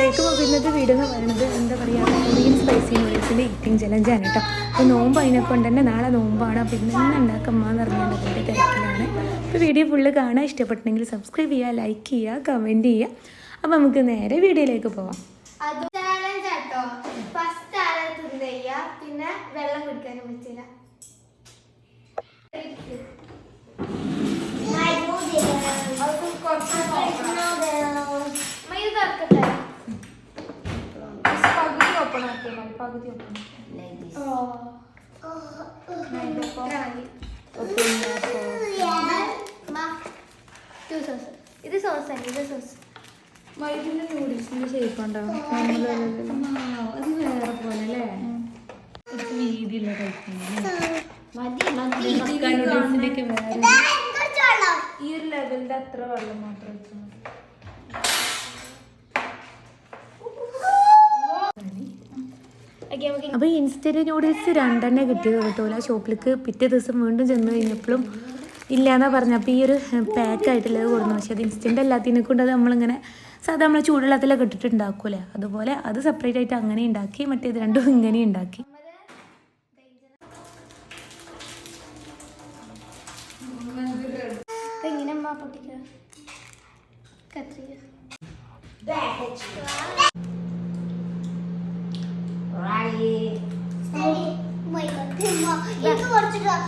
അപ്പോൾ ഇന്നത്തെ വീഡിയോ എന്ന് പറയുന്നത് എന്താ പറയുക കൊറിയൻ സ്പൈസി നൂഡിൽസിന്റെ ഈറ്റിംഗ് ചലഞ്ചാണ് കേട്ടോ അപ്പോൾ നോമ്പ് അതിനെ കൊണ്ട് തന്നെ നാളെ നോമ്പാണ്. അപ്പോൾ ഇന്ന് തന്നെ ഉണ്ടാക്കമ്മാന്ന് പറഞ്ഞാൽ അതിന്റെ തിരക്കിലാണ്. അപ്പോൾ വീഡിയോ ഫുള്ള് കാണാൻ ഇഷ്ടപ്പെട്ടെങ്കിൽ സബ്സ്ക്രൈബ് ചെയ്യുക ലൈക്ക് ചെയ്യുക കമന്റ് ചെയ്യുക. അപ്പോൾ നമുക്ക് നേരെ വീഡിയോയിലേക്ക് പോവാം. ഫസ്റ്റ് പിന്നെ വെള്ളം കുടിക്കാനും പറ്റില്ല. മതി പകുതി ഇത് സോസ് ആണ് ഇത് സോസ് വൈകിട്ട് നൂഡിൽസിന്റെ ഷേപ്പ് ഉണ്ടാവും അത് വേറെ പോലെ അല്ലേ വീതിയുള്ള വേറെ ഈ ഒരു ലെവലിന്റെ അത്ര വെള്ളം മാത്രം വെച്ചാൽ അപ്പോൾ ഇൻസ്റ്റന്റ് നൂഡിൽസ് രണ്ടെണ്ണേ കിട്ടിയത് കിട്ടൂല ഷോപ്പിലേക്ക് പിറ്റേ ദിവസം വീണ്ടും ചെന്ന് കഴിഞ്ഞപ്പോഴും ഇല്ലയെന്നാ പറഞ്ഞു. അപ്പോൾ ഈ ഒരു പാക്ക് ആയിട്ടുള്ളത് കൊടുന്നു. പക്ഷേ അത് ഇൻസ്റ്റന്റ് അല്ലാത്തതിനെ കൊണ്ട് അത് നമ്മളിങ്ങനെ സാധാ നമ്മൾ ചൂടുവെള്ളത്തിലൊക്കെ ഇട്ടിട്ട് ഉണ്ടാക്കൂലേ അതുപോലെ അത് സെപ്പറേറ്റ് ആയിട്ട് അങ്ങനെ ഉണ്ടാക്കി മറ്റേത് രണ്ടും ഇങ്ങനെ ഉണ്ടാക്കി. ഇങ്ങനെ അമ്മ പൊട്ടിക്കുക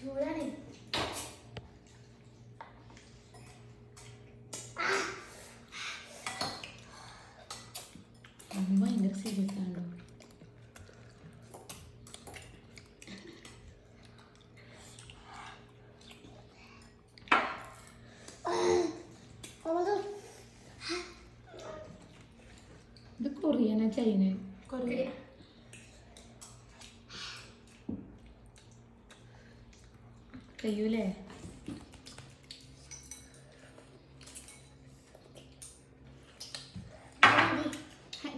ചൂടാണ്. ഭയങ്കര സീരിയസ് ആണല്ലോ. ഇത് കൊറിയന ചൈന. കഴിയൂലേ?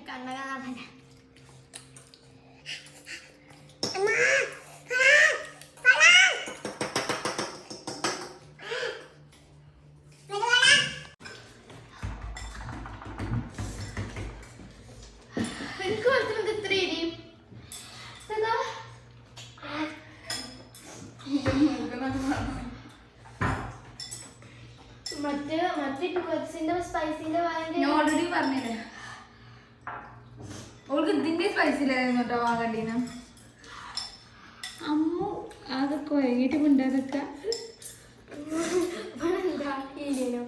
കണ്ണകാണാൻ എനിക്ക് കൊടുത്തിട്ട് ഇത്ര ഇരിയും ഇതാ. മറ്റേ മറ്റ് ടൂറിസ്റ്റിന്റെ സ്പൈസിന്റെ ഞാൻ ഓൾറെഡി പറഞ്ഞില്ലേ? ഓൾക്ക് ഇതിന്റെ സ്പൈസിലായിരുന്നു കേട്ടോ വാങ്ങണ്ടീന അമ്മു അതൊക്കെ വൈകിട്ട് കൊണ്ടതൊക്കെ എന്താ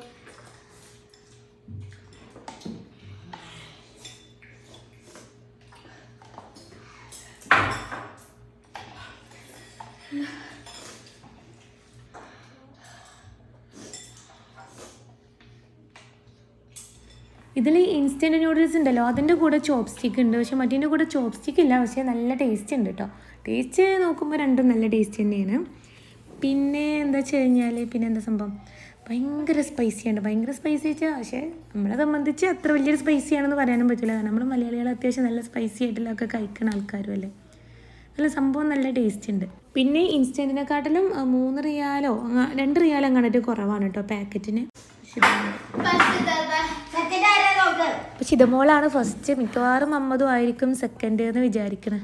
ഇതിൽ ഇൻസ്റ്റന്റ് നൂഡിൽസ് ഉണ്ടല്ലോ. അതിന്റെ കൂടെ ചോപ്പ് സ്റ്റിക്ക് ഉണ്ട്. പക്ഷേ മറ്റേന്റെ കൂടെ ചോപ്പ് സ്റ്റിക്ക് ഇല്ല. പക്ഷേ നല്ല ടേസ്റ്റ് ഉണ്ട് കേട്ടോ ടേസ്റ്റ് നോക്കുമ്പോൾ രണ്ടും നല്ല ടേസ്റ്റ് തന്നെയാണ്. പിന്നെ എന്താ വെച്ച് കഴിഞ്ഞാൽ പിന്നെ എന്താ സംഭവം? ഭയങ്കര സ്പൈസിയാണ് ഭയങ്കര സ്പൈസി വെച്ചാൽ പക്ഷേ നമ്മളെ സംബന്ധിച്ച് അത്ര വലിയൊരു സ്പൈസി ആണെന്ന് പറയാനും പറ്റില്ല നമ്മൾ മലയാളികൾ അത്യാവശ്യം നല്ല സ്പൈസി ആയിട്ടുള്ളതൊക്കെ കഴിക്കുന്ന ആൾക്കാരും അല്ലേ? നല്ല സംഭവം നല്ല ടേസ്റ്റ് ഉണ്ട്. പിന്നെ ഇൻസ്റ്റന്റിനെക്കാട്ടിലും മൂന്ന് റിയാലോ രണ്ട് റിയാലോ കണ്ടിട്ട് കുറവാണ് കേട്ടോ പാക്കറ്റിന് അപ്പൊ ചിതമോളാണ് ഫസ്റ്റ് മിക്കവാറും അമ്മതും ആയിരിക്കും സെക്കൻഡ് എന്ന് വിചാരിക്കണേ.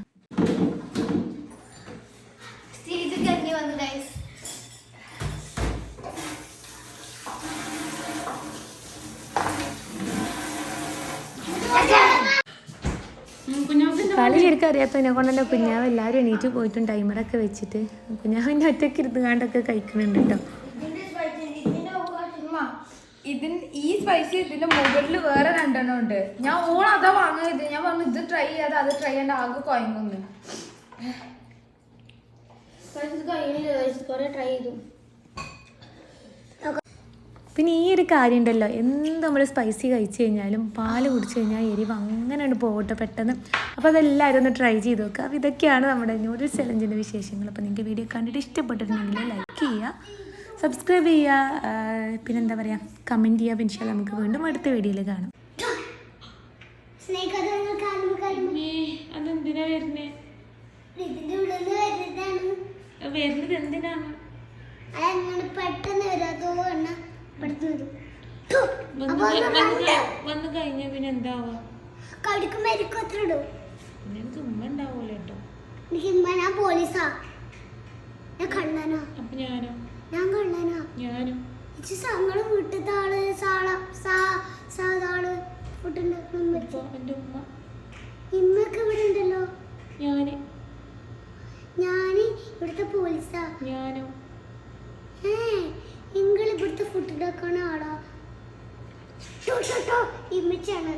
കളി ശരിക്കും അറിയാത്തതിനെ കൊണ്ട് തന്നെ കുഞ്ഞാവ് എല്ലാവരും എണീറ്റ് പോയിട്ടും ടൈമറൊക്കെ വെച്ചിട്ട് കുഞ്ഞാവിന്റെ ഒറ്റയ്ക്ക് ഇരുന്ന് കാണ്ടൊക്കെ കഴിക്കുന്നുണ്ട് കേട്ടോ ഇതിന്റെ spice ഇതിന്റെ മുകളിൽ ഉമ്മ, ഇതിൻ ഈ സ്പൈസി ഇതിന്റെ മുകളിൽ വേറെ രണ്ടെണ്ണം ഉണ്ട്. ഞാൻ ഓൺ അതാ വാങ്ങിയത് ഞാൻ പറഞ്ഞു ഇത് ട്രൈ ചെയ്യാതെ അത് ട്രൈ ചെയ്യേണ്ട ആകെ കുഴങ്ങുന്നു. ട്രൈ ചെയ്തു. പിന്നെ ഈ ഒരു കാര്യം ഉണ്ടല്ലോ. എന്ത് നമ്മൾ സ്പൈസി കഴിച്ചു കഴിഞ്ഞാലും പാൽ കുടിച്ചു കഴിഞ്ഞാൽ എരിവ് അങ്ങനെയാണ് പോകട്ടെ പെട്ടെന്ന്. അപ്പോൾ അതെല്ലാവരും ഒന്ന് ട്രൈ ചെയ്ത് നോക്കുക അപ്പോൾ ഇതൊക്കെയാണ് നമ്മുടെ നൂഡിൽസ് ചലഞ്ചിന്റെ വിശേഷങ്ങൾ. അപ്പോൾ നിങ്ങൾക്ക് വീഡിയോ കണ്ടിട്ട് ഇഷ്ടപ്പെട്ടിട്ടുണ്ടെങ്കിൽ ലൈക്ക് ചെയ്യുക. സബ്സ്ക്രൈബ് ചെയ്യുക പിന്നെന്താ പറയുക കമന്റ് ചെയ്യുക പിന്നെ നമുക്ക് വീണ്ടും അടുത്ത വീഡിയോയിൽ കാണാം. അതെന്തിനാ വരുന്നത് എന്തിനാണ്? പെട്ടെന്ന് വന്ന് പിന്നെ എനിക്ക് ഉമ്മ കേട്ടോ. എനിക്ക് ഞാൻ പോലീസാ. ഞാൻ അപ്പം ഞാനോ? ഞാൻ കള്ളനാ. ഞാനും. ഞങ്ങൾ വീട്ടിലത്തെ ആൾ സാള സാ സാതാൾ ഫുഡ് ഉണ്ടാക്കണം എന്റെ ഉമ്മ. ഇമ്മൊക്കെ ഇവിടെ ഉണ്ടല്ലോ ഞാൻ. ഞാൻ ഇവിടുത്തെ പോലീസാ. ഞാനും. ഏ നിങ്ങൾ ഇവിടുത്തെ ഫുഡ് ഉണ്ടാക്കണ ആളാ. ഇമ്മച്ചാണ്